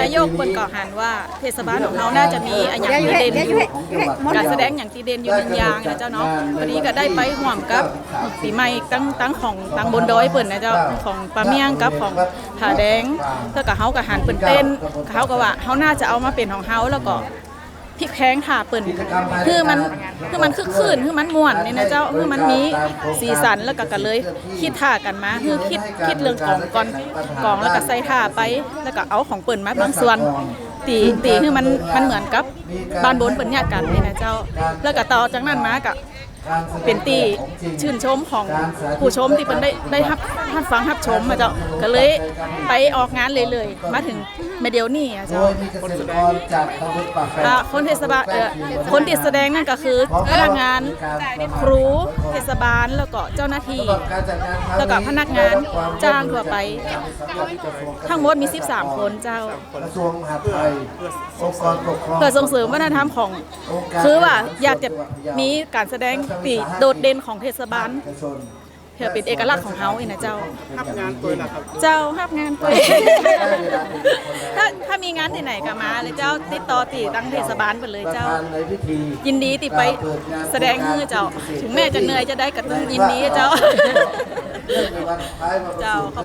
นายกเปิ้นก็หันว่าเทศบาลของเขาน่าจะมีอันอย่างที่เด่นอยู่การแสดงอย่างที่เด่นอยู่ในยางนะเจ้าเนาะวันนี้ก็ได้ไปห่วมกับปีใหม่ตั้งตั้งของตั้งบนดอยเปิ่นนะเจ้าของปลาเมียงกับของผาแดงเท่ากับเขาก็หันเปิ่นเต้นเขาก็ว่าเขาน่าจะเอามาเป็นของเขาแล้วก็ ริกแพงค่ะเปิ้นคือมันคือมันคึกคืนคือมันม่วนนี่นะเจ้าคือมันมีสีสันแล้วก็ก็เลย คิดท่ากันมาคือคิดคิดเรื่องของก่อนกองแล้วก็ใส่ท่าไป แล้วก็เอาของเปิ้นมาบางส่วนตีตีคือมันมันเหมือนกับบ้านบนเปิ้นญาติกันนี่นะเจ้า แล้วก็ต่อจากนั้นมาก็ เป็นตีชื่นชมของผู้ชมที่เปิ้นได้ได้รับรับฟังรับชมมาเจ้าก็เลยไปออกงานเลยเลยๆมาถึงเมเดียวนี่อะโดเจ้ายมีเกษตรกรจากตำบลปากแฝอ่าดคนเทศบาลเอ่อคนที่แสดงนั่นก็คือพนักงานครูเทศบาลแล้วก็เจ้าหน้าที่การจัดงานครั้งแล้วก็พนักงานจ้างทั่วไป ทั้ทั้งงหมดมี 13 คนเจ้ากระทรวงมหาดไทยองค์กรปกครองเพื่อส่งเสริมวัฒนธรรมของ คือว่าอยากจะมีการแสดงตีโดดเด่นของเทศบาลเอกชนเพื่อเป็นเอกลักษณ์ของเฮาอีกนะเจ้ารับงานเปิดนะครับเจ้ารับงานไปถ้าถ้ามีงานที่ไหนก็มาเลยเจ้าติดต่อตีตั้งเทศบาลไปเลยเจ้าประธนในพิธียินดีติไปแสดงให้เจ้า ถึงแม่จะเหนื่อยจะได้ก็ต้องยินดีเจ้าเรื่องในวันคล้ายวันประเจ้าสูติ